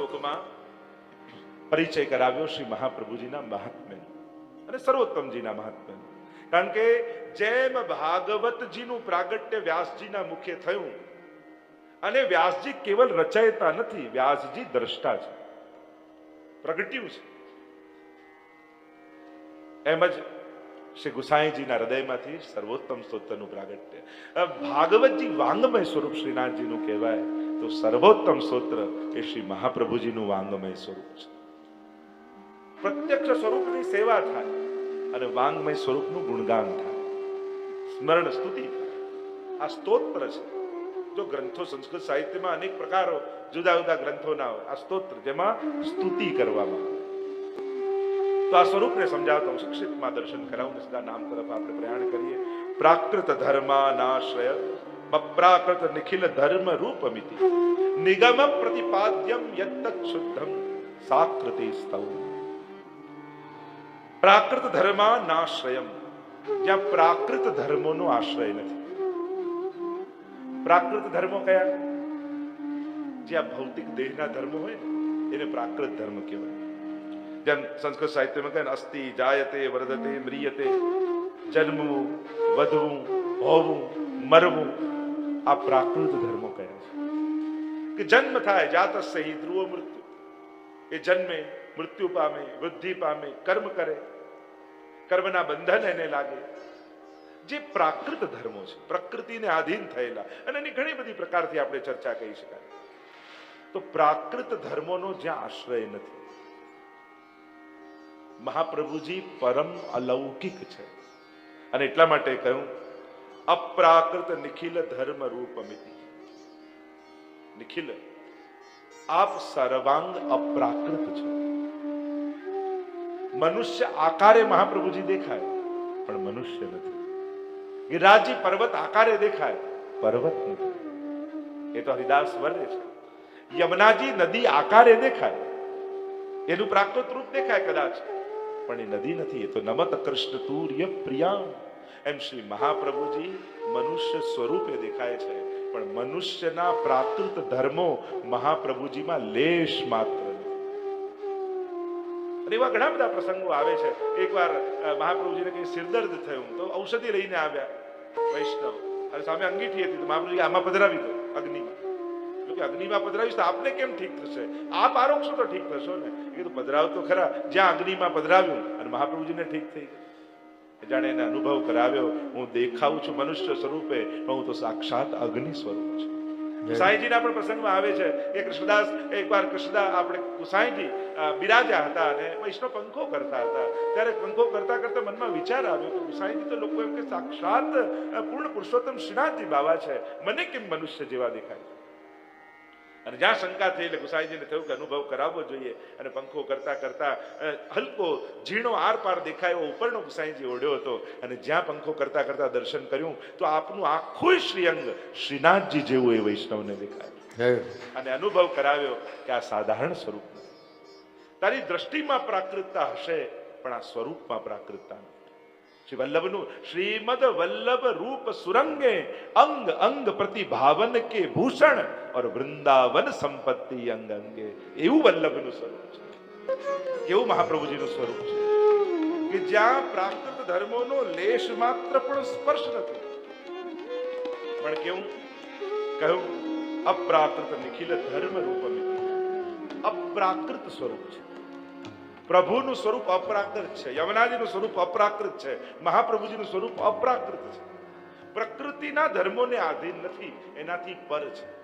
શ્લોકમાં પરિચય કરાવ્યો શ્રી મહાપ્રભુજીના મહાત્મ્યનો અને સર્વોત્તમજીના મહાત્મ્યનો. કારણ કે જેમ ભાગવતજીનું પ્રાગટ્ય વ્યાસજીના મુખે થયું, અને વ્યાસજી કેવલ રચયતા નથી, વ્યાસજી દ્રષ્ટા છે. પ્રગટ્યું છે. એમ જ શ્રી ગુસાઈજીના હૃદયમાંથી સર્વોત્તમ સ્તોત્રનું પ્રાગટ્ય. ભાગવતજી વાંગમય સ્વરૂપ શ્રીનાથજીનું કહેવાય. તો સર્વોત્તમ સ્તોત્ર એ શ્રી મહાપ્રભુજીનું વાંગમય સ્વરૂપ છે. પ્રત્યક્ષ સ્વરૂપની સેવા થાય અને વાંગમય સ્વરૂપનું ગુણગાન થાય. સ્મરણ સ્તુતિ આ સ્તોત્ર છે. જો ગ્રંથો સંસ્કૃત સાહિત્યમાં અનેક પ્રકારો જુદા જુદા ગ્રંથોના આ સ્તોત્ર જેમાં સ્તુતિ કરવામાં આવે. તો આ સ્વરૂપને સમજાવતા હું સંક્ષિપ્તમાં દર્શન કરાવું સદા નામ તરફ આપણે પ્રયાણ કરીએ. પ્રાકૃત ધર્માનાશ્રય પ્રાકૃત નિખિલ ધર્મ રૂપમિતિ નિગમ પ્રતિપાદ્યમ યત્તત શુદ્ધમ સાકૃતિ સ્તવ પ્રાકૃત ધર્માનાશ્રયમ જ્યાં પ્રાકૃત ધર્મોનો આશ્રય નથી પ્રાકૃત ધર્મો કયા જ્યાં ભૌતિક દેહના ધર્મો હોય એને પ્રાકૃત ધર્મ કહેવાય જેમ સંસ્કૃત સાહિત્યમાં કહે અસ્તિ જાયતે વર્ધતે મ્રિયતે જન્મવું વધવું હોવું મરવું આ પ્રાકૃત ધર્મો કહે છે કે જન્મ થાય, જાત સહી, ધ્રુવ મૃત્યુ. એ જન્મે, મૃત્યુ પામે, વૃદ્ધિ પામે, કર્મ કરે. કર્મના બંધન એને લાગે. જે પ્રાકૃત ધર્મો છે, પ્રકૃતિને આધીન થયેલા, અને એની ઘણી બધી પ્રકારથી આપણે ચર્ચા કહી શકાય. તો પ્રાકૃત ધર્મોનો જ્યાં આશ્રય નથી, મહાપ્રભુજી પરમ અલૌકિક છે. અને એટલા માટે કહ્યું અપ્રાકૃત નિખિલ ધર્મ રૂપમિતિ નિખિલ, આપ સર્વાંગ અપ્રાકૃત છો. મનુષ્ય આકારે મહાપ્રભુજી દેખાય, પણ મનુષ્ય નથી. ગિરિરાજજી પર્વત આકારે દેખાય, પર્વત નથી. એ તો હરિદાસ વર્ણે છે. યમુનાજી નદી આકારે દેખાય. એનું પ્રાકૃત રૂપ દેખાય કદાચ, પણ એ નદી નથી, એ તો નમત કૃષ્ણ તુર્ય પ્રિયા એમ શ્રી મહાપ્રભુજી મનુષ્ય સ્વરૂપે દેખાય છે. પણ મનુષ્યના પ્રાકૃત ધર્મો મહાપ્રભુજીમાં લેશ માત્ર એવા ઘણા બધા પ્રસંગો આવે છે. એકવાર મહાપ્રભુજીને કઈ સિરદર્દ થયું, તો ઔષધિ લઈને આવ્યા વૈષ્ણવ. અને સામે અંગીઠી હતી, તો મહાપ્રભુજી આમાં પધરાવી દો અગ્નિમાં. તો કે અગ્નિમાં પધરાવીશ તો આપને કેમ ઠીક થશે? આપ આરોગશો તો ઠીક થશો ને? એ તો પધરાવ તો ખરા, જ્યાં અગ્નિમાં પધરાવ્યું અને મહાપ્રભુજીને ઠીક થઈ ગયું. જાણે એને અનુભવ કરાવ્યો હું દેખાઉં છું મનુષ્ય સ્વરૂપે પણ હું તો સાક્ષાત અગ્નિ સ્વરૂપ છું. ગુસાઈજીના પણ પ્રસંગમાં આવે છે કે કૃષ્ણદાસ એકવાર કૃષ્ણદાસ આપણે ગુસાઈજી બિરાજા બિરાજ્યા હતા અને વૈષ્ણવ પંખો કરતા હતા. ત્યારે પંખો કરતા કરતા મનમાં વિચાર આવ્યો કે ગુસાઈજી તો લોકો એમ કે સાક્ષાત પૂર્ણ પુરુષોત્તમ શ્રીનાથજી બાવા છે. મને કેમ મનુષ્ય જેવા દેખાય? અને જ્યાં શંકા થઈ એટલે ગુસાઈજીને થયું કે અનુભવ કરાવવો જોઈએ અને પંખો કરતા કરતા હલકો ઝીણો આર પાર દેખાય એવો ઉપરનો ગુસાઈજી ઓઢ્યો હતો અને જ્યાં પંખો કરતા કરતા દર્શન કર્યું તો આપનું આખું શ્રીઅંગ શ્રીનાથજી જેવું એ વૈષ્ણવને દેખાય. અને અનુભવ કરાવ્યો કે આ સાધારણ સ્વરૂપ તારી દ્રષ્ટિમાં પ્રાકૃતતા હશે પણ આ સ્વરૂપમાં પ્રાકૃતતા નથી. શ્રી વલ્લભનું શ્રીમદ વલ્લભ રૂપ સુરંગે અંગ અંગ પ્રતિભાવન કે ભૂષણ और વૃંદાવન સંપત્તિ અંગ અંગે એવું વલ્લભનું સ્વરૂપ છે કેવું મહાપ્રભુજીનું સ્વરૂપ છે કે જ્યાં પ્રાકૃત ધર્મોનો લેશ માત્ર પણ સ્પર્શ નથી પણ કેવું કહ્યું અપ્રાકૃત નિખિલ ધર્મ રૂપ અપ્રાકૃત સ્વરૂપ છે પ્રભુનું સ્વરૂપ અપ્રાકૃત છે યમુનાજીનું સ્વરૂપ અપ્રાકૃત છે મહાપ્રભુજીનું સ્વરૂપ અપ્રાકૃત છે પ્રકૃતિના ધર્મોને આધીન નથી એનાથી પર છે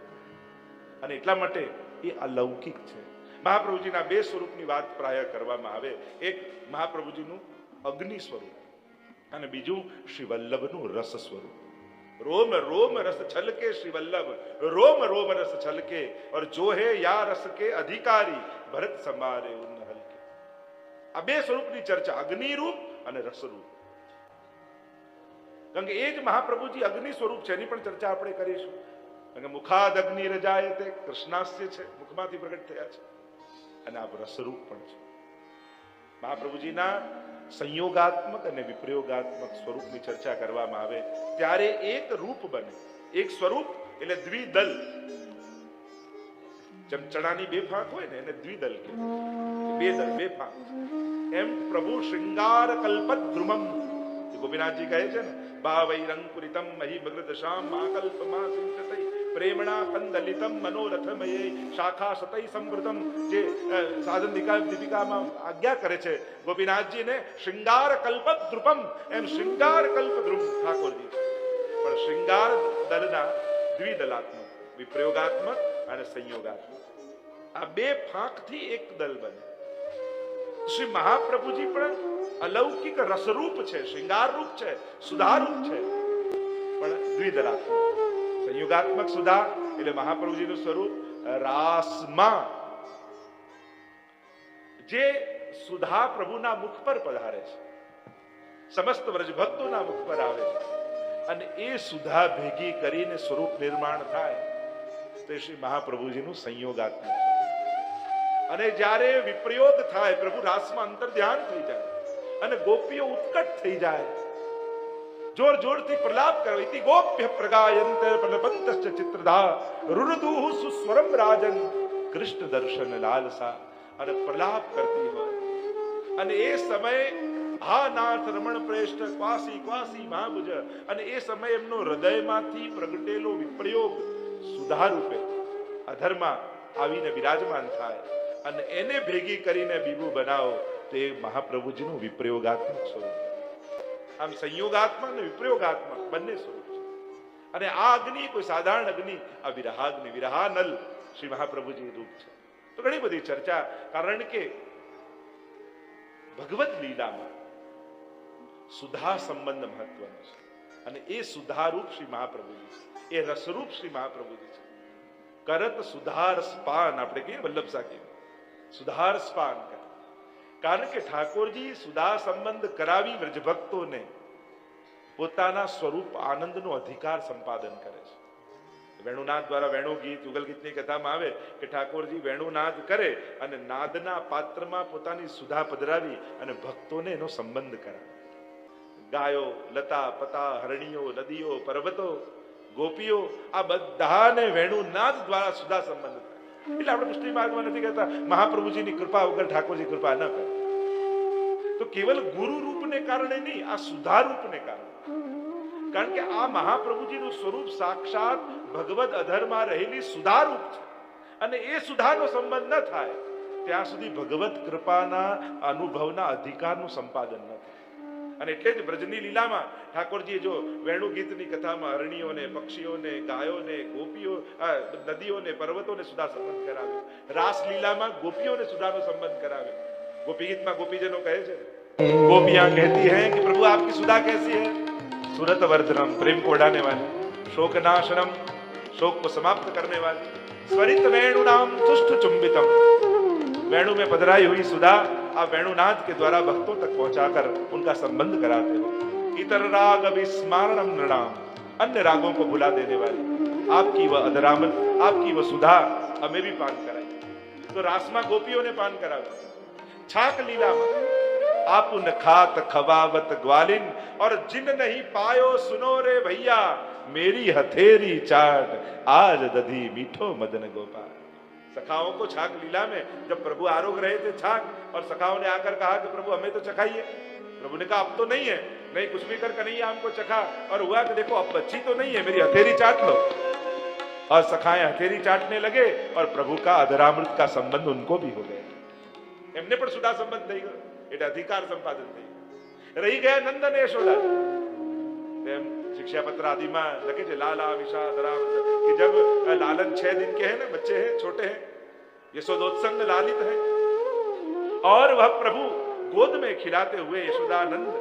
અને એટલા માટે એ અલૌકિક છે. મહાપ્રભુજીના બે સ્વરૂપની વાત પ્રાય કરવામાં આવે. એક મહાપ્રભુજીનું અગ્નિ સ્વરૂપ અને બીજું શ્રીવલ્લભનું રસ સ્વરૂપ. રોમ રોમ રસ છલકે શ્રીવલ્લભ, રોમ રોમ રસ છલકે, ઓર જો હે યા રસ કે અધિકારી, ભરત સંભારે ઉન હલકે. આ બે સ્વરૂપની ચર્ચા અગ્નિ રૂપ અને રસ રૂપ કારણ કે એ જ મહાપ્રભુજી અગ્નિ સ્વરૂપ છે, એની પણ ચર્ચા આપણે કરીશું. કે મુખાદ અગ્નિ રજાય તે કૃષ્ણાસ્ય છે, મુખમાંથી પ્રગટ થયા છે. અને આ રસરૂપ પણ છે. મહાપ્રભુજીના સંયોગાત્મક અને વિપ્રયોગાત્મક સ્વરૂપની ચર્ચા કરવામાં આવે, ત્યારે એક રૂપ બને. એક સ્વરૂપ એટલે દ્વિદલ. જેમ ચણાની બે ફાંક હોય ને, એને દ્વિદલ કે બે દલ, બે ફાંક. એમ પ્રભુ શૃંગાર કલ્પત ધ્રુમમ ગોપીનાથજી કહે છે ને ભાવૈરંકુરિતમ મહી મગ્રદ આકલ્પમાં સિંચતૈ પ્રેમણા કંદલિતમ મનોરથમયે શાખા સતય સંવૃતમ જે સાધન દીપિકા દીપિકામાં આજ્ઞા કરે છે ગોપીનાથજીને શૃંગાર કલ્પ દ્રુપમ એમ શૃંગાર કલ્પ દ્રુપ ઠાકોરજી પણ શૃંગાર દલના દ્વિદલાત્મક વિપ્રયોગાત્મક અને સંયોગાત્મક આ બે ફાંકથી એક દલ બને શ્રી મહાપ્રભુજી પણ અલૌકિક રસરૂપ છે શૃંગાર રૂપ છે સુધારૂપ છે પણ દ્વિદલાત્મક સંયુગાત્મક સુધા એટલે મહાપ્રભુજીનું સ્વરૂપ રાસમાં. જે સુધા પ્રભુના મુખ પર પધારે છે. સમસ્ત વ્રજ ભક્તોના મુખ પર આવે છે. અને એ સુધા ભેગી કરીને સ્વરૂપ નિર્માણ થાય, તે શ્રી મહાપ્રભુજીનું સંયોગાત્મક અને જ્યારે વિપ્રયોગ થાય, પ્રભુ રાસમાં અંતર ધ્યાન થઈ જાય, અને ગોપીઓ ઉત્કટ થઈ જાય જોર જોરથી પ્રલાપ કરો ઇતિ ગોપ્ય પ્રગાયંત પ્રલપંતશ્ચ ચિત્રધા રુરુદુહ સુસ્વરમ રાજન કૃષ્ણ દર્શન લાલસા અને પ્રલાપ કરતી હોય અને એ સમયે હા નાથ રમણ પ્રેષ્ઠ ક્વાસી ક્વાસી મહાભુજ અને એ સમય એમનો હૃદયમાંથી પ્રગટેલો વિપ્રયોગ સુધા રૂપે અધર્મા આવીને બિરાજમાન થાય। અને એને ભેગી કરીને બીબું બનાવો, તે મહાપ્રભુજીનું વિપ્રયોગાત્મક સ્વરૂપ આમ સંયોગાત્મા અને વિપ્રયોગાત્મા, બંને સ્વરૂપ છે. અને આ અગ્નિ કોઈ સાધારણ અગ્નિ, આ વિરહાગ્નિ, વિરહાનલ શ્રી મહાપ્રભુજી રૂપ છે. તો ઘણી બધી ચર્ચા, કારણ કે ભગવત લીલામાં સુધા સંબંધ મહત્વનો છે. અને એ સુધારૂપ શ્રી મહાપ્રભુજી છે. એ રસરૂપ શ્રી મહાપ્રભુજી છે. કરત સુધાર સ્પાન, આપણે કહીએ વલ્લભ સાહેબ. સુધાર સ્પાન કરે કારણ કે ઠાકોરજી સુધા સંબંધ કરાવી વ્રજભક્તોને પોતાના સ્વરૂપ આનંદનો અધિકાર સંપાદન કરે છે. વેણુનાથ દ્વારા વેણુ ગીત, યુગલ ગીતની કથામાં આવે કે ઠાકોરજી વેણુનાદ કરે અને નાદના પાત્રમાં પોતાની સુધા પધરાવી અને ભક્તોને એનો સંબંધ કરાવે. ગાયો, લતા, પતા, હરણીઓ, નદીઓ, પર્વતો, ગોપીઓ આ બધાને વેણુનાદ દ્વારા સુધા સંબંધ એટલે આપણે પુષ્ટિ માર્ગમાં નથી કહેતા. મહાપ્રભુજીની કૃપા વગર ઠાકોરજી કૃપા ન કરે. તો કેવલ ગુરુ રૂપને કારણે નહીં, આ સુધા રૂપને કારણે. કારણ કે આ મહાપ્રભુજીનું સ્વરૂપ સાક્ષાત ભગવદ અધરમાં રહેલી સુધારૂપ છે. અને એ સુધાનો સંબંધ ન થાય, ત્યાં સુધી ભગવત કૃપાના અનુભવના અધિકારનું સંપાદન ન થાય. અને એટલે જ બ્રજની લીલામાં ઠાકોરજીએ જો વેણુ ગીતની કથામાં અરણીઓને, પક્ષીઓને, ગાયોને, ગોપીઓ નદીઓને, પર્વતોને સુધા સંબંધ કરાવ્યો. રાસ લીલામાં ગોપીઓને સુધાનો સંબંધ કરાવ્યો. ગોપી ગીતમાં ગોપીજનો કહે છે ગોપિયા કહેતી હૈ કે પ્રભુ આપકી સુધા કેસી હૈ? સુરત વર્ધનમ પ્રેમ કોડાને વાલી. શોક નાશનમ શોક કો સમાપ્ત કરને વાલી. સ્વરિત વેણુ નામ તુષ્ટ ચુંબિતમ. વેણુ મે પધરાઈ હુઈ સુધા आप वेणुनाथ के द्वारा भक्तों तक पहुंचाकर उनका संबंध कराते हो। इतर राग विस्मारणम नृणाम, अन्य रागों को भुला देने वाली। आपकी वह अधरामन, आपकी वह सुधा, हमें भी पान कराई तो रासमा गोपियों ने पान करा छाक लीला आप न खात खवावत ग्वालिन, और जिन नहीं पायो सुनो रे भैया, मेरी हथेरी चाट, आज दधी मीठो मदन गोपाल। सखाओं को छाक लीला में जब प्रभु आरोग रहे थे छाक और सखाओं ने आकर कहा कि प्रभु हमें तो चखाइए प्रभु ने कहा अब तो नहीं है नहीं कुछ भी कर कन्हैया हमको चखा और हुआ कि देखो अब बच्ची तो नहीं है मेरी हथेरी चाट लो और सखाएं हथेरी चाटने लगे और प्रभु का अधरामृत का संबंध उनको भी हो गया એમને પણ સુધા સંબંધ થઈ ગયો એટલે અધિકાર સંપાદન થઈ ગયું રહી ગયા નંદન યશોદા તેમ शिक्षापत्र आदि में लगे थे लाला विषाद राम कि जब लालन छह दिन के हैं ना बच्चे हैं छोटे हैं यशोदोत्संग लालित है और वह प्रभु गोद में खिलाते हुए यशोदानंद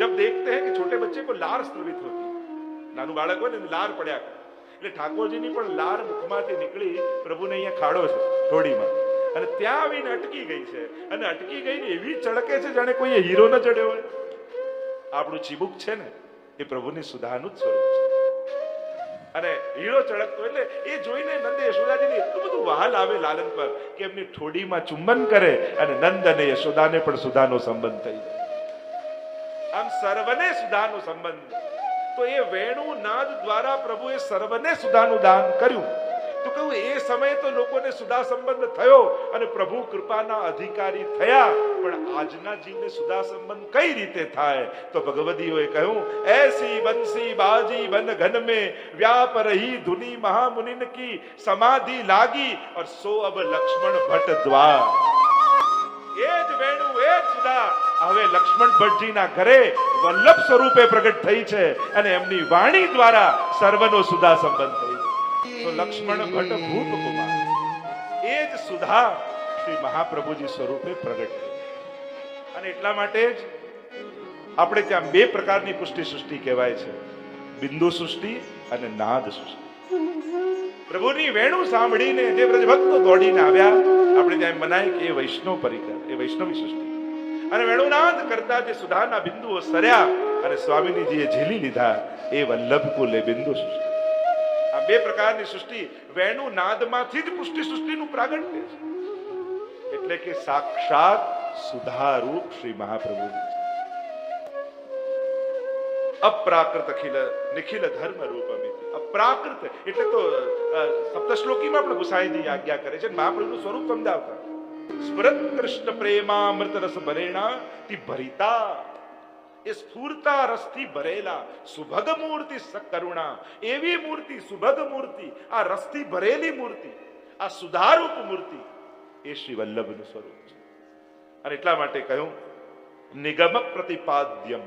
जब देखते हैं कि छोटे बच्चे को लार स्त्रवित होती है નાનું બાળક હોય ને લાર પડ્યા કરે એટલે ઠાકોરજીની પણ લાર મુખમાંથી નીકળી પ્રભુને અહીંયા ખાડો છે થોડીમાં અને ત્યાં આવીને અટકી ગઈ છે અને અટકી ગઈ ને એવી ચળકે છે જાણે કોઈ હીરો ન ચડ્યો હોય આપણું ચીબુક છે ને એ પ્રભુની સુધાનું જ સ્વરૂપ છે. અને હીરો ચળકતો એટલે એ જોઈને નંદે યશોદાજીને એટલું બધું વહાલ આવે લાલન પર કે એમની ઠોડીમાં ચુંબન કરે અને નંદ અને યશોદાને પણ સુધાનો સંબંધ થઈ જાય. આમ સર્વને સુધાનો સંબંધ. તો એ વેણુ નાદ દ્વારા પ્રભુએ સર્વને સુધાનું દાન કર્યું. તો કહું, એ સમયે તો લોકોને સુદા સંબંધ થયો અને પ્રભુ કૃપાના અધિકારી થયા. પણ આજના જીવને સુદા સંબંધ કઈ રીતે થાય? તો ભગવદીઓએ કહ્યું, એસી બંસી બાજી બન ઘન મે, વ્યાપ રહી ધુની મહામુનિન કી સમાધિ લાગી और સો અબ લક્ષ્મણ ભટ્ટ દ્વાર. એ જ વેણુ એ જ સુદા હવે લક્ષ્મણ ભટ્ટજીના ઘરે વલ્લભ સ્વરૂપે પ્રગટ થઈ છે અને એમની વાણી દ્વારા સર્વનો સુદા સંબંધ થયો. તો લક્ષ્મણ ભટ્ટ ભૂપ કુમાર એ જ સુધા શ્રી મહાપ્રભુજી સ્વરૂપે પ્રગટ અને એટલા માટે જ આપણે ત્યાં બે પ્રકારની પુષ્ટિ સૃષ્ટિ કહેવાય છે. બિંદુ સૃષ્ટિ અને નાદ સૃષ્ટિ. પ્રભુની વેણુ સાંભળીને જે બ્રજભક્તો દોડીને આવ્યા, આપણે ત્યાં મનાય કે એ વૈષ્ણવ પરિકર, એ વૈષ્ણવી સૃષ્ટિ. અને વેણુનાદ કરતા જે સુધાના બિંદુઓ સર્યા અને સ્વામીજીએ ઝીલી લીધા, એ વલ્લભ કુલે બિંદુ સૃષ્ટિ. બે પ્રકારની સૃષ્ટિ. વેણુ નાદમાંથી જ પુષ્ટિ સૃષ્ટિનું પ્રાગટ્ય છે. એટલે કે સાક્ષાત સુધારૂપ શ્રી મહાપ્રભુ. અપ્રાકૃત અખિલ, નિખિલ ધર્મ રૂપમિતિ અપ્રાકૃત એટલે તો સપ્તશ્લોકીમાં પણ ગુસાઈજી આજ્ઞા કરે છે મહાપ્રભુનું સ્વરૂપ સમજાવતા. સ્મરત કૃષ્ણ પ્રેમા અમૃત રસ ભરેણા, તી ભરિતા. એ સ્ફૂર્તા રસથી ભરેલા સુભગ મૂર્તિ સકરુણા એવી મૂર્તિ સુભગ મૂર્તિ આ રસથી ભરેલી મૂર્તિ આ સુધારૂપ મૂર્તિ એ શ્રી વલ્લભનું સ્વરૂપ છે. અને એટલા માટે કહ્યું, નિગમ પ્રતિપાદ્યમ.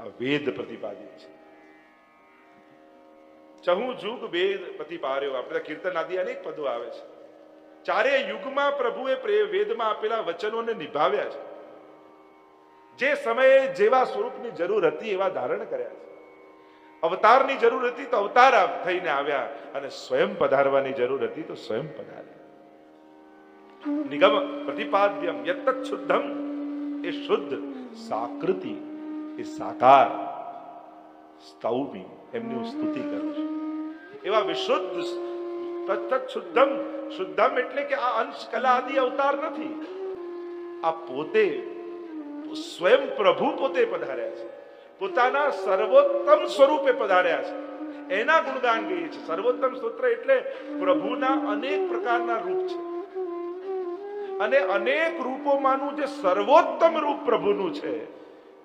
આ વેદ પ્રતિપાદિત છે. ચહુ જુગ વેદ પ્રતિપાર્યો. આપણે કીર્તન આદિ અનેક પદો આવે છે. ચારે યુગમાં પ્રભુએ પ્રે- વેદમાં આપેલા વચનોને નિભાવ્યા છે. જે સમયે જેવા સ્વરૂપની જરૂર હતી એવા ધારણ કર્યા છે. અવતારની જરૂર હતી તો અવતાર થઈને આવ્યા અને સ્વયં પધારવાની જરૂર હતી તો સ્વયં પધાર્યા. નિગમ પ્રતિપાદ્યમ યત્ત શુદ્ધમ. એ શુદ્ધ સાકૃતિ, એ સાકાર સ્તૌમી એમની હું સ્તુતિ કરું છું. એવા વિશુદ્ધ તત્ત શુદ્ધમ. શુદ્ધમ એટલે કે આ અંશ કલા આદિ અવતાર નથી. આ પોતે સ્વયં પ્રભુ પોતે પધાર્યા છે. પોતાના સર્વોત્તમ સ્વરૂપે પધાર્યા છે. એના ગુણગાન ગઈએ છીએ સર્વોત્તમ સ્તોત્ર એટલે પ્રભુના અનેક પ્રકારના રૂપ છે. અને અનેક રૂપોમાંનું જે સર્વોત્તમ રૂપ પ્રભુનું છે,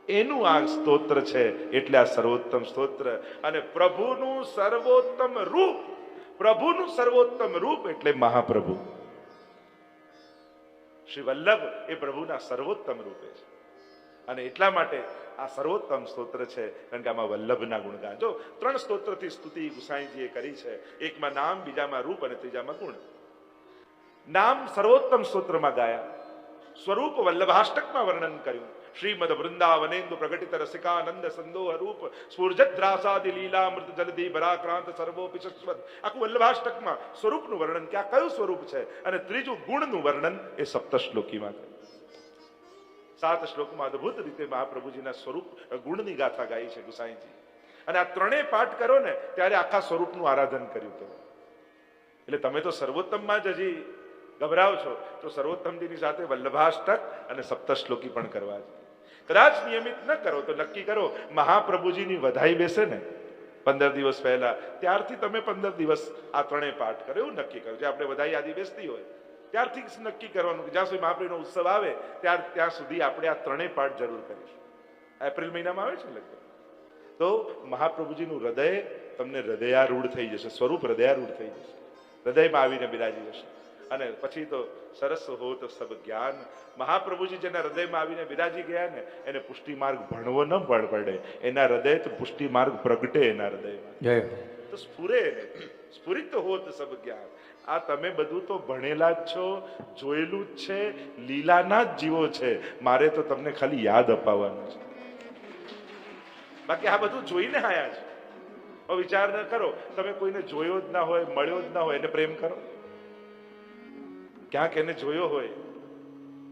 એનું આ સ્તોત્ર છે. એટલે આ સર્વોત્તમ સ્તોત્ર. અને પ્રભુનું સર્વોત્તમ રૂપ, પ્રભુનું સર્વોત્તમ રૂપ એટલે મહાપ્રભુ. શ્રી વલ્લભ એ પ્રભુના સર્વોત્તમ રૂપે છે. અને એટલા માટે આ સર્વોત્તમ સ્તોત્ર છે, કારણ કે આમાં વલ્લભના ગુણગાન જો ત્રણ સ્તોત્રથી સ્તુતિ ગુસાઈજીએ કરી છે, એકમાં નામ, બીજામાં રૂપ અને ત્રીજામાં ગુણ. નામ સર્વોત્તમ સ્તોત્રમાં ગાયા. સ્વરૂપ વલ્લભાષ્ટકમાં વર્ણન કર્યું. શ્રીમદ વૃંદાવનેન્દુ પ્રગટિત રસિકાનંદ સંદોહ રૂપ લીલા મૃત જલધિ ભરાક્રાંત સર્વોપી શશ્વત આખું વલ્લભાષ્ટકમાં સ્વરૂપનું વર્ણન. કે કયું સ્વરૂપ છે? અને ત્રીજું ગુણનું વર્ણન એ સપ્તશ્લોકીમાં કર્યું. સાત શ્લોકમાં અદભુત રીતે મહાપ્રભુજીના સ્વરૂપ ગુણની ગાથા ગાઈ છે ગુસાઈજી. અને આ ત્રણેય પાઠ કરો ને, ત્યારે આખા સ્વરૂપનું આરાધન કર્યું તમે એટલે તમે તો સર્વોત્તમમાં જ હજી ગભરાવ છો. તો સર્વોત્તમજીની સાથે વલ્લભાષ્ટક અને સપ્તશ્લોકી પણ કરવા છે. કદાચ નિયમિત ન કરો, તો નક્કી કરો, મહાપ્રભુજીની વધાઈ બેસે ને, પંદર દિવસ પહેલા. ત્યારથી તમે પંદર દિવસ આ ત્રણેય પાઠ કરો, એવું નક્કી જે આપણે વધાઈ યાદી બેસતી હોય. ત્યારથી નક્કી કરવાનું કે જ્યાં સુધી મહાપ્રભુનો ઉત્સવ આવે ત્યાર ત્યાં સુધી આપણે આ ત્રણેય પાઠ જરૂર કરીશું. એપ્રિલ મહિનામાં આવે છે લગભગ? તો મહાપ્રભુજીનું હૃદય તમને હૃદયારૂઢ થઈ જશે સ્વરૂપ હૃદયારૂઢ થઈ જશે. હૃદયમાં આવીને બિરાજી જશે. અને પછી તો સરસ હો તો સબ જ્ઞાન. મહાપ્રભુજી જેના હૃદયમાં આવીને બિરાજી ગયા ને એને પુષ્ટિ માર્ગ ભણવો ન પડ પડે. એના હૃદય તો પુષ્ટિ માર્ગ પ્રગટે એના હૃદયમાં. જય તો સ્ફુરે. સ્ફુરિત હોત સબ જ્ઞાન. આ તમે બધું તો ભણેલા જ છો, જોયેલું જ છે, લીલાના જ જીવો છે. મારે તો તમને ખાલી યાદ અપાવવાનું છે. બાકી આ બધું જોઈને આયા છે. વિચાર ન કરો, તમે કોઈને જોયો જ ના હોય, મળ્યો જ ના હોય, એને પ્રેમ કરો. ક્યાંક એને જોયો હોય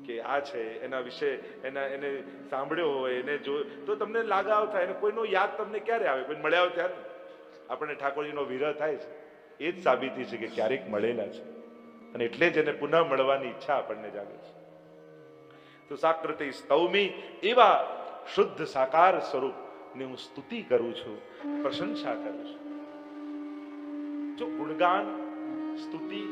કે આ છે, એના વિશે, એના, એને સાંભળ્યો હોય, એને જો, તો તમને લાગાવ થાય અને કોઈનો યાદ તમને ક્યારે આવે? કોઈ મળ્યા હોય ત્યારે? આપણને ઠાકોરજીનો વિરહ થાય છે. એ જ સાબિતી છે કે ક્યારેક મળેલા છે. અને એટલે જ એને પુનઃ મળવાની ઈચ્છા આપણને જાગે છે. તો સાકૃતિ સ્તૌમી એવા શુદ્ધ સાકાર સ્વરૂપની હું સ્તુતિ કરું છું, પ્રશંસા કરું છું. જો ગુણગાન, સ્તુતિ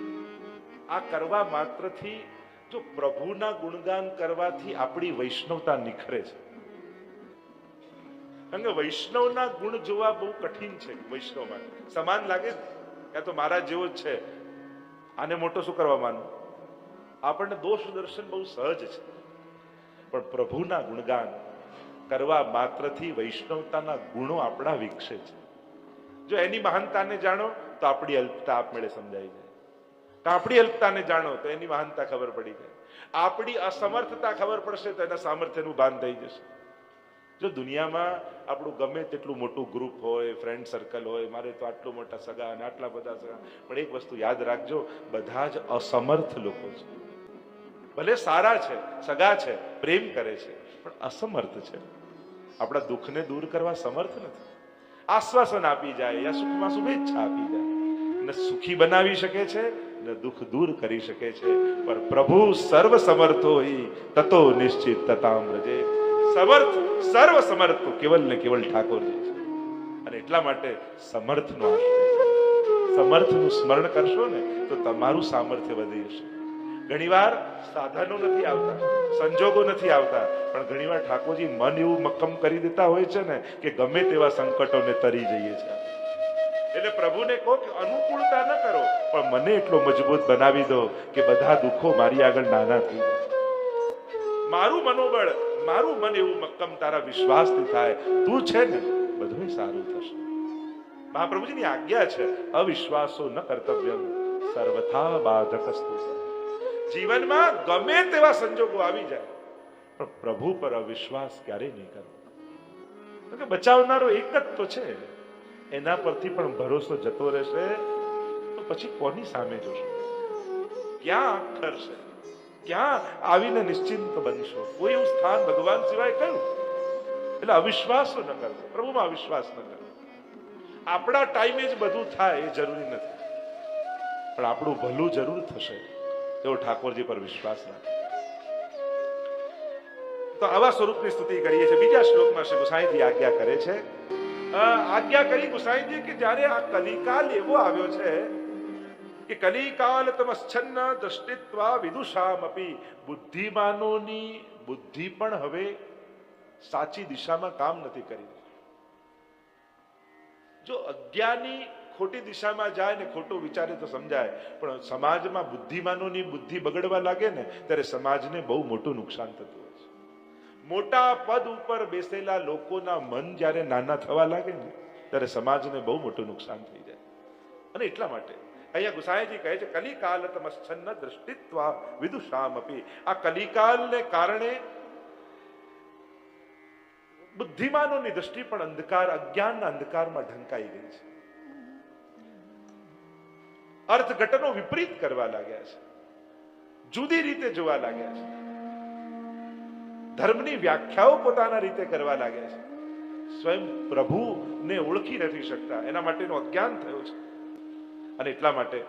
આ કરવા માત્રથી, જો પ્રભુના ગુણગાન કરવાથી આપણી વૈષ્ણવતા નિખરે છે. કારણ કે વૈષ્ણવના ગુણ જોવા બહુ કઠિન છે વૈષ્ણવ માટે સમાન લાગે ને આ તો મારા જેવો જ છે. આને મોટો શું કરવા માનું? આપણને દોષ દર્શન બહુ સહજ છે. પણ પ્રભુના ગુણગાન કરવા માત્રથી વૈષ્ણવતાના ગુણો આપણા વિકસે છે. જો એની મહાનતાને જાણો, તો આપણી અલ્પતા આપમેળે સમજાઈ જાય. તો આપણી અલ્પતાને જાણો, તો એની મહાનતા ખબર પડી જાય. આપણી અસમર્થતા ખબર પડશે, તો એના સામર્થ્યનું ભાન થઈ જશે. જો દુનિયામાં આપણું ગમે તેટલું મોટું ગ્રુપ હોય ફ્રેન્ડ સર્કલ હોય, મારે તો આટલું મોટા સગા અને આટલા બધા સગા. પણ એક વસ્તુ યાદ રાખજો, બધા જ અસમર્થ લોકો છે. ભલે સારા છે, સગા છે, પ્રેમ કરે છે, પણ અસમર્થ છે. આપણા દુઃખને દૂર કરવા સમર્થ નથી. આશ્વાસન આપી જાય, યા સુખમાં શુભેચ્છા આપી જાય. ન સુખી બનાવી શકે છે, ન દુઃખ દૂર કરી શકે છે. પર પ્રભુ સર્વ સમર્થો તતો નિશ્ચિત તતામ્રજે રજે. સમર્થ સર્વ સમર્થ તો કેવલ ને કેવલ ઠાકોરજી છે. અને એટલા માટે સમર્થનો સમર્થ સમર્થનું સ્મરણ કરશો ને, તો તમારું સામર્થ્ય વધી જશે. ઘણીવાર સાધનો નથી આવતા, સંજોગો નથી આવતા, પણ ઘણીવાર ઠાકોરજી મન એવું મક્કમ કરી દેતા હોય છે ને, કે ગમે તેવા સંકટોને તરી જઈએ છે. એટલે પ્રભુને કહો કે અનુકૂળતા ન કરો, પણ મને એટલો મજબૂત બનાવી દો કે બધા દુઃખો મારી આગળ નાના થઈ મારું મનોબળ મારું મન એવું મક્કમ, તારા વિશ્વાસથી થાય. તું છે ને બધું સારું થશે. મહાપ્રભુજીની આજ્ઞા છે, અવિશ્વાસો ન કર્તવ્ય સર્વથા બાધકસ્તુ જીવનમાં ગમે તેવા સંજોગો આવી જાય, પણ પ્રભુ પર અવિશ્વાસ ક્યારેય નહીં કારણ કે બચાવનારો એક જ તો છે. એના પરથી પણ ભરોસો જતો રહેશે, તો પછી કોની સામે જોશો? ક્યાં ઠરશે ક્યાં આવીને નિશ્ચિંત બનશો? કોઈ એવું સ્થાન ભગવાન સિવાય કયું? એટલે અવિશ્વાસો ન કરવો. પ્રભુમાં અવિશ્વાસ ન કરવો. આપણા ટાઈમે જ બધું થાય એ જરૂરી નથી. પણ આપણું ભલું જરૂર થશે એવો ઠાકોરજી પર વિશ્વાસ રાખો. તો આવા સ્વરૂપની સ્તુતિ કરીએ છીએ. બીજા શ્લોકમાં શ્રી ગુસાઈજી આજ્ઞા કરે છે. આજ્ઞા કરી ગુસાઈજી કે જ્યારે આ કલિકાલ એવો આવ્યો છે કે કલિકાલ તમશ્છન્ન દ્રષ્ટિત્વા વિદુષામપી બુદ્ધિમાનોની બુદ્ધિ પણ હવે સાચી દિશામાં કામ નથી કરી જો અજ્ઞાની ખોટી દિશામાં જાય ને ખોટું વિચારે તો સમજાય પણ સમાજમાં બુદ્ધિમાનોની બુદ્ધિ બગડવા લાગે ને ત્યારે સમાજને બહુ મોટું નુકસાન થતું હોય છે મોટા પદ ઉપર બેસેલા લોકોના મન જ્યારે નાના થવા લાગે ને ત્યારે સમાજને બહુ મોટું નુકસાન થઈ જાય અને એટલા માટે અહીંયા ગુસાઈજી કહે છે, કલિકાલ તમશ્ચન્ન દ્રષ્ટિત્વા વિદુષામપી. આ કલિકાલને કારણે બુદ્ધિમાનોની દ્રષ્ટિ પણ અંધકાર, અજ્ઞાનના અંધકારમાં ઢંકાઈ ગઈ છે. અર્થઘટનો વિપરીત કરવા લાગ્યા છે. જુદી રીતે જોવા લાગ્યા છે. ધર્મની વ્યાખ્યાઓ પોતાના રીતે કરવા લાગ્યા છે. સ્વયં પ્રભુને ઓળખી નથી શકતા. એના માટેનું અજ્ઞાન થયું છે. અને એટલા માટે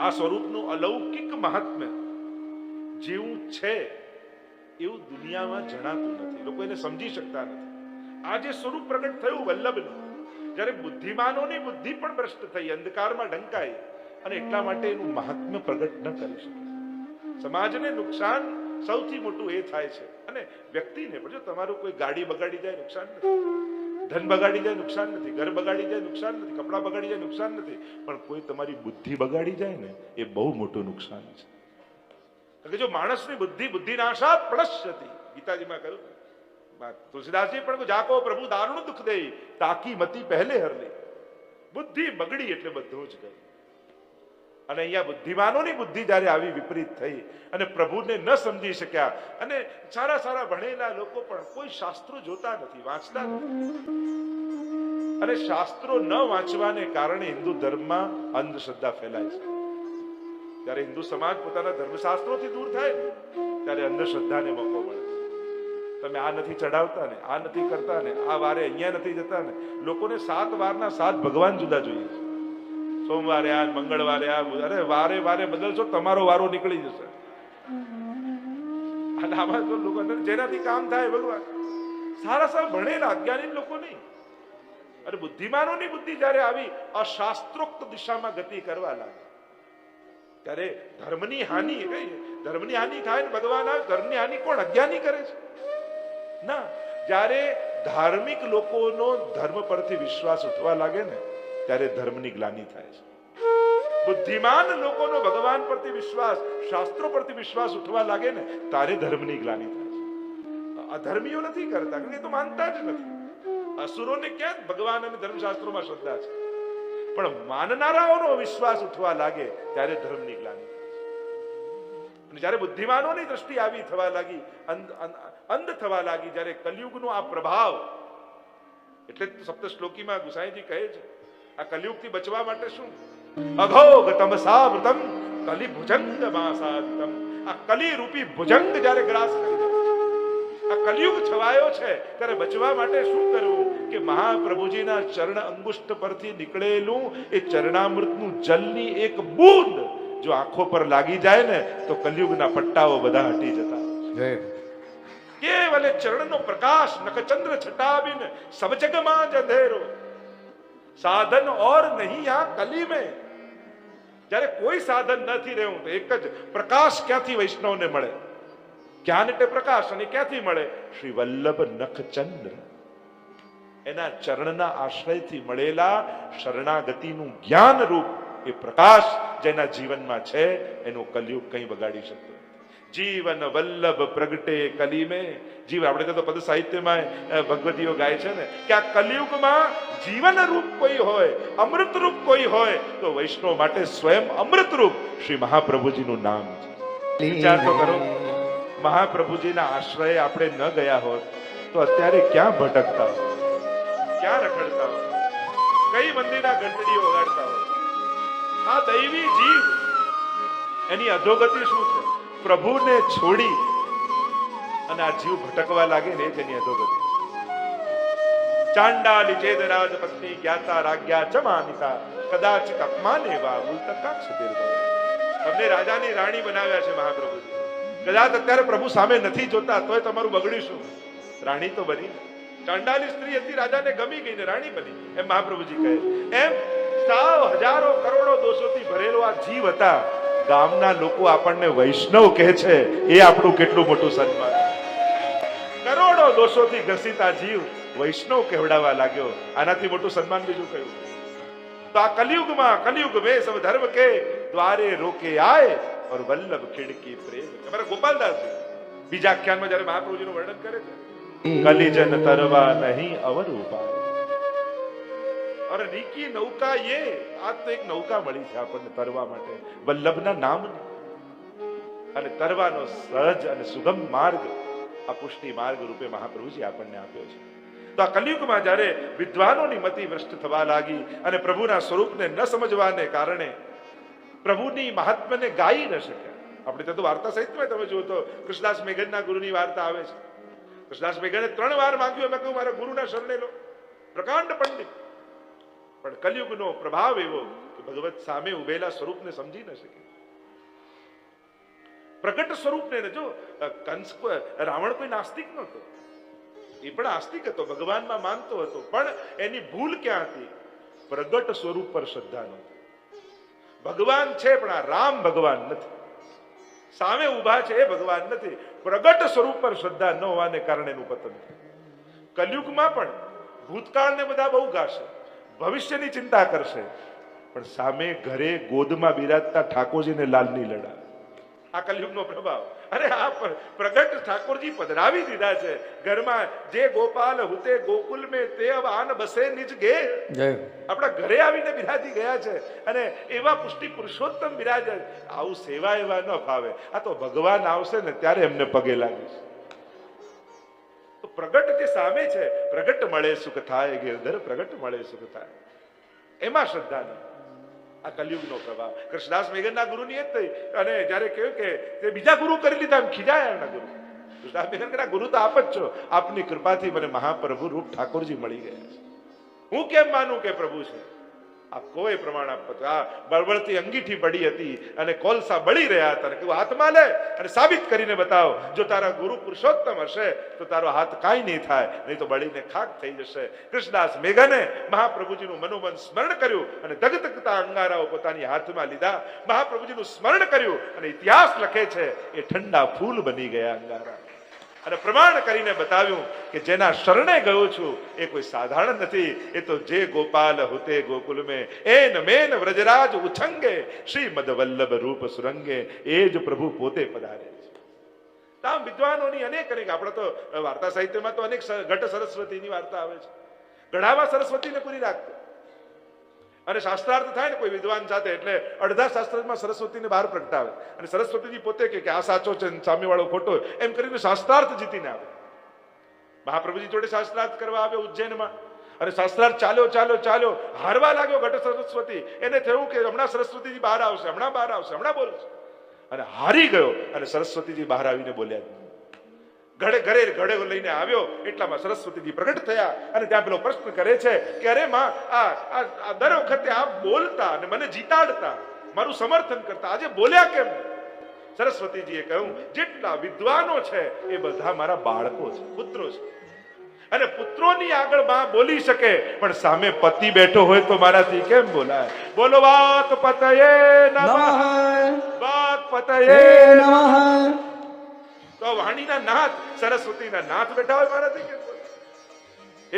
આ સ્વરૂપનું અલૌકિક મહાત્મ્ય જેવું છે એવું દુનિયામાં જણાતું નથી. લોકો એને સમજી શકતા નથી. આ જે સ્વરૂપ પ્રગટ થયું વલ્લભનું, જ્યારે બુદ્ધિમાનોની બુદ્ધિ પણ ભ્રષ્ટ થઈ, અંધકારમાં ઢંકાઈ અને એટલા માટે એનું મહાત્મ્ય પ્રગટ ન કરી શકે. સમાજને નુકસાન સૌથી મોટું એ થાય છે. અને વ્યક્તિને પણ, જો તમારું કોઈ ગાડી બગાડી જાય, નુકસાન નથી. ધન બગાડી જાય, નુકસાન નથી. ઘર બગાડી જાય, નુકસાન નથી. કપડાં બગાડી જાય, નુકસાન નથી. પણ કોઈ તમારી બુદ્ધિ બગાડી જાય ને, એ બહુ મોટું નુકસાન છે. કે જો માણસની બુદ્ધિ બુદ્ધિનાશાત પ્લશ્યતી ગીતાજીમાં કહ્યું. તુલસીદાસજી પણ જાકો પ્રભુ દારૂણ દુઃખ દે. તાકી મતી પહેલે હરલે બુદ્ધિ બગડી એટલે બધું જ ગયું. અને અહીંયા બુદ્ધિમાનોની બુદ્ધિ જ્યારે આવી વિપરીત થઈ અને પ્રભુને ન સમજી શક્યા અને સારા સારા ભણેલા લોકો પણ કોઈ શાસ્ત્રો જોતા નથી, વાંચતા અને શાસ્ત્રો ન વાંચવાને કારણે હિન્દુ ધર્મમાં અંધશ્રદ્ધા ફેલાય છે. ત્યારે હિન્દુ સમાજ પોતાના ધર્મશાસ્ત્રોથી દૂર થાય ને, ત્યારે અંધશ્રદ્ધાને મોકો મળે તમે આ નથી ચડાવતા ને, આ નથી કરતા ને, આ વારે અહીંયા નથી જતા ને, લોકોને સાત વારના સાત ભગવાન જુદા જોઈએ છે. સોમવારે આ, મંગળવારે આ અરે વારે વારે બદલશો, તમારો વારો નીકળી જશે. આમાં તો લોકો જેનાથી કામ થાય ભગવાન. સારા સારા ભણેલા અજ્ઞાની લોકો નહીં. અને બુદ્ધિમાનોની બુદ્ધિ જ્યારે આવી, અશાસ્ત્રોક્ત દિશામાં ગતિ કરવા લાગે. ત્યારે ધર્મની હાનિ, કઈ, ધર્મની હાનિ થાય ને ભગવાન આવે, ધર્મની હાનિ કોણ? અજ્ઞાની કરે છે. ના, જ્યારે ધાર્મિક લોકોનો ધર્મ પરથી વિશ્વાસ ઉઠવા લાગે ને ત્યારે ધર્મની ગ્લાની થાય છે. બુદ્ધિમાન લોકોનો ભગવાન પરથી વિશ્વાસ, શાસ્ત્રો પરથી વિશ્વાસ ઉઠવા લાગે ને, તારે ધર્મની ગ્લાની થાય છે. અધર્મીઓ નથી કરતા, કારણ કે તો માનતા જ નથી. અસુરોને ક્યાં ભગવાન અને ધર્મશાસ્ત્રોમાં શ્રદ્ધા છે. પણ માનનારાઓનો વિશ્વાસ ઉઠવા લાગે ત્યારે ધર્મની ગ્લાની અને જ્યારે બુદ્ધિમાનોની દ્રષ્ટિ આવી થવા લાગી, અંધ થવા લાગી, જ્યારે કલયુગનો આ પ્રભાવ, એટલે સપ્ત શ્લોકીમાં ગુસાઈજી કહે છે આ કલયુગથી બચવા માટે શું? અઘોગ તમસાવૃતમ કલી ભુજંગ માસાદિતમ આ કલી રૂપી ભુજંગ જ્યારે ગ્રાસ કરી આ કલયુગ છવાયો છે ત્યારે બચવા માટે શું કરવું? કે મહાપ્રભુજીના ચરણ અંગુષ્ઠ પરથી નીકળેલું એ ચરણામૃતનું જલની એક બૂંદ જો આંખો પર લાગી જાય ને તો કલયુગના પટ્ટાઓ બધા હટી જતા. કેવલ ચરણનો પ્રકાશ નખચંદ્ર છટાવીને સબ જગમાં જ અંધેરો સાધન ઓર નહીં આ કલી મેં જ્યારે કોઈ સાધન નથી રહ્યું, તો એક જ પ્રકાશ ક્યાંથી વૈષ્ણવને મળે? જ્ઞાન એટલે પ્રકાશ અને ક્યાંથી મળે? શ્રી વલ્લભ નખચંદ્ર. એના ચરણના આશ્રયથી મળેલા શરણાગતિનું જ્ઞાન રૂપ એ પ્રકાશ જેના જીવનમાં છે, એનું કલયુગ કંઈ બગાડી શકતો. જીવન વલ્લભ પ્રગટે કલીમે જીવ આપણે તો પદ સાહિત્યમાં ભગવતીઓ ગાય છે ને, કે આ કલયુગમાં જીવન રૂપ કોઈ હોય, અમૃત રૂપ કોઈ હોય, તો વૈષ્ણવ માટે સ્વયં અમૃત રૂપ શ્રી મહાપ્રભુજીનું નામ છે વિચાર તો કરો, મહાપ્રભુજીના આશ્રયે આપણે ન ગયા હોત, તો અત્યારે ક્યાં ભટકતા? ક્યાં રખડતા? કઈ મંદિરના ઘંટડી વગાડતા હોય આ દૈવી જીવ, એની અધોગતિ શું છે પ્રભુને છોડી અને આ જીવ ભટકવા લાગે ને એની અધોગતિ. ચાંડાલી ચેદરાજ પત્ની જ્ઞાતા રાજ્ઞા ચમાનિતા માનિતા, કદાચિત અપમાને વા ઉલ્તકાક્ષ તમને રાજાની રાણી બનાવ્યા છે મહાપ્રભુજી કદાચ અત્યારે પ્રભુ સામે નથી જોતા, તોય તમારું બગડ્યું રાણી તો બની. ચાંડાલી સ્ત્રી હતી, રાજાને ગમી ગઈ ને રાણી બની. એમ મહાપ્રભુજી કહે એમ સાવ હજારો કરોડો દોષોથી ભરેલો આ જીવ હતા. ગામના લોકો આપણને વૈષ્ણવ કહે છે એ આપણું કેટલું મોટું સન્માન. કરોડો દોષોથી ઘસીતા જીવ વૈષ્ણવ કહેવડાવવા લાગ્યો. આનાથી મોટું સન્માન બીજું કયું? તો આ કલયુગમાં કલયુગ મે સબ ધર્મ કે દ્વારે રોકે આય ઓર વલ્લભ ખિડકી પ્રેમ. અમારા ગોપાલદાસજી બીજા આખ્યાનમાં જયારે મહાપ્રભુજીનું વર્ણન કરે છે કલિજન તરવા નહીં અવરૂપા અરે નિકી, નૌકા એ. આ તો એક નૌકા મળી છે આપણને તરવા માટે. વલ્લભના નામ અને તરવાનો સહજ અને સુગમ માર્ગ, આ પુષ્ટિ માર્ગ રૂપે મહાપ્રભુજી આપણને આપ્યો છે. તો આ કલયુગમાં જ્યારે વિદ્વાનોની મતિ ભ્રષ્ટ થવા લાગી અને પ્રભુના સ્વરૂપને ન સમજવાને કારણે પ્રભુની મહાત્મ્યને ગાઈ ન શક્યા. આપણે ત્યાં તો વાર્તા સાહિત્યમાં તમે જુઓ તો કૃષ્ણદાસ મેઘનના ગુરુની વાર્તા આવે છે. કૃષ્ણદાસ મેઘને ત્રણ વાર માંગ્યું મેં કહ્યું, મારા ગુરુના શરણે લો. પ્રકાંડ પંડિત. પણ કલયુગનો પ્રભાવ એવો કે ભગવત સામે ઉભેલા સ્વરૂપને સમજી ન શકે. પ્રગટ સ્વરૂપને જો કંસ રાવણ કોઈ નાસ્તિક નહોતો. એ પણ આસ્તિક હતો, ભગવાનમાં માનતો હતો, પણ એની ભૂલ ક્યાં હતી પ્રગટ સ્વરૂપ પર શ્રદ્ધા નહોતી. ભગવાન છે, પણ આ રામ ભગવાન નથી. સામે ઊભા છે એ ભગવાન નથી. પ્રગટ સ્વરૂપ પર શ્રદ્ધા ન હોવાને કારણે એનું પતન થયું. કલયુગમાં પણ ભૂતકાળને બધા બહુ ગાશે. ભવિષ્યની ચિંતા કરશે. પણ સામે ઘરે ગોદમાં બિરાજતા ઠાકોરજીને લાલ નહીં લડા. આ કલયુગનો પ્રભાવ. અરે આ પર- પ્રગટ ઠાકોરજી પધરાવી દીધા છે. ઘરમાં જે ગોપાલ હુતે ગોકુલ મેં તે અબ આન બસે નિજ ગે જય. આપણા ઘરે આવીને બિરાજી ગયા છે. અને એવા પુષ્ટિ પુરુષોત્તમ બિરાજે. આવું સેવા એવા ન ફાવે. આ તો ભગવાન આવશે ને ત્યારે એમને પગે લાગીશ. પ્રગટ જે સામે છે. પ્રગટ મળે સુખ થાય, ગિરધર પ્રગટ મળે સુખ થાય. એમાં શ્રદ્ધા નહીં. આ કલયુગનો પ્રભાવ કૃષ્ણદાસ મેઘનના ગુરુની એ જ થઈ અને જ્યારે કહ્યું કે તે બીજા ગુરુ કરી લીધા એમ ખીજાયા એમના ગુરુ. કૃષ્ણદાસ મેઘન કે ગુરુ તો આપ જ છો. આપની કૃપાથી મને મહાપ્રભુ રૂપ ઠાકોરજી મળી ગયા હું કેમ માનું કે પ્રભુ છે? આ કોઈ પ્રમાણ આપતું આ બળબળતી અંગીઠી પડી હતી અને કોલસા બળી રહ્યા હતા. અને હાથમાં લે અને સાબિત કરીને બતાવો. જો તારા ગુરુ પુરુષોત્તમ હશે, તો તારો હાથ કાંઈ નહીં થાય, નહીં તો બળીને ખાક થઈ જશે. કૃષ્ણદાસ મેઘને મહાપ્રભુજીનું મનોમન સ્મરણ કર્યું અને દગદગતા અંગારાઓ પોતાની હાથમાં લીધા. મહાપ્રભુજીનું સ્મરણ કર્યું અને ઇતિહાસ લખે છે, એ ઠંડા ફૂલ બની ગયા અંગારા. અને પ્રમાણ કરીને બતાવ્યું કે જેના શરણે ગયો છું, એ કોઈ સાધારણ નથી. એ તો જે ગોપાલ હોતે ગોકુલ મે એન મેન વ્રજરાજ ઉછંગે શ્રી મદવલ્લભ રૂપ સુરંગે, એ જ પ્રભુ પોતે પધારે છે. આમ વિદ્વાનોની અનેક અનેક, આપણે તો વાર્તા સાહિત્યમાં તો અનેક ઘટ સરસ્વતીની વાર્તા આવે છે. ઘણામાં સરસ્વતીને પૂરી રાખતો અને શાસ્ત્રાર્થ થાય ને કોઈ વિદ્વાન સાથે એટલે અડધા શાસ્ત્રમાં સરસ્વતીને બહાર પ્રગટાવે. અને સરસ્વતીજી પોતે કે આ સાચો છે સામેવાળો ખોટો એમ કરીને શાસ્ત્રાર્થ જીતીને આવે. મહાપ્રભુજી જોડે શાસ્ત્રાર્થ કરવા આવ્યો ઉજ્જૈનમાં. અને શાસ્ત્રાર્થ ચાલ્યો ચાલ્યો ચાલ્યો. હારવા લાગ્યો ઘટ સરસ્વતી. એને થયું કે હમણાં સરસ્વતીજી બહાર આવશે, હમણાં બહાર આવશે, હમણાં બોલશે. અને હારી ગયો અને સરસ્વતીજી બહાર આવીને બોલ્યા. ઘડે ઘરે ઘડે લઈને આવ્યો. એટલામાં સરસ્વતીજી પ્રગટ થયા અને ત્યાં પેલો પ્રશ્ન કરે છે કે અરે માં આ દર વખતે આ બોલતા અને મને જીતાડતા. મારું સમર્થન કરતા. આજે બોલ્યા કેમ? સરસ્વતીજીએ કહ્યું જેટલા વિદ્વાનો છે એ બધા મારા બાળકો છે પુત્રો છે. અને પુત્રોની આગળમાં બોલી શકે પણ સામે પતિ બેઠો હોય તો મારાથી કેમ બોલાય? બોલો વાત પતયે નમઃ. વાત પતયે નમઃ. તો વાણીના નાથ સરસ્વતીના નાથ બેઠા હોય મારાથી કેમ બોલે?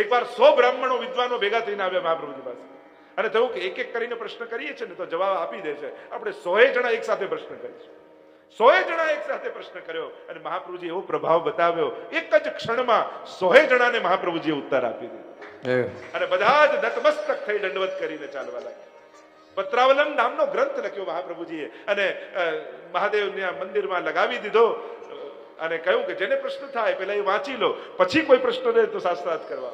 એકવાર સો બ્રાહ્મણો વિદ્વાનો ભેગા થઈને આવ્યા મહાપ્રભુજી પાસે. અને થયું કે એક એક કરીને પ્રશ્ન કરીએ છીએ ને તો જવાબ આપી દે છે. આપણે સોએ જણા એક સાથે પ્રશ્ન કરીશું સોએ જણા એક સાથે પ્રશ્ન કર્યો અને મહાપ્રભુજી એવો પ્રભાવ બતાવ્યો. એક જ ક્ષણમાં સોએ જણાને મહાપ્રભુજીએ ઉત્તર આપી દીધો. અને બધા જ નતમસ્તક થઈ દંડવત કરીને ચાલવા લાગ્યા. પત્રાવલમ નામનો ગ્રંથ લખ્યો મહાપ્રભુજીએ અને મહાદેવના મંદિરમાં લગાવી દીધો. અને કહ્યું કે જેને પ્રશ્ન થાય પેલા એ વાંચી લો. પછી કોઈ પ્રશ્ન રહે તો શાસ્ત્રાર્થ કરવા.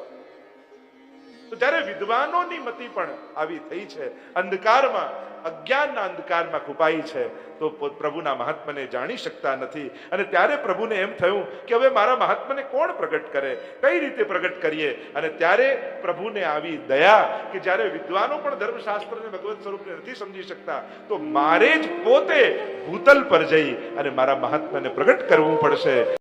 તો જ્યારે વિદ્વાનોની મતિ પણ આવી થઈ છે. અંધકારમાં, અજ્ઞાનના અંધકારમાં કુપાઈ છે. તો પ્રભુના મહાત્મને જાણી શકતા નથી. અને ત્યારે પ્રભુને એમ થયું કે હવે મારા મહાત્મને કોણ પ્રગટ કરે? કઈ રીતે પ્રગટ કરીએ? અને ત્યારે પ્રભુને આવી દયા કે જ્યારે વિદ્વાનો પણ ધર્મશાસ્ત્રને ભગવત સ્વરૂપને નથી સમજી શકતા, તો મારે જ પોતે ભૂતલ પર જઈ અને મારા મહાત્માને પ્રગટ કરવું પડશે.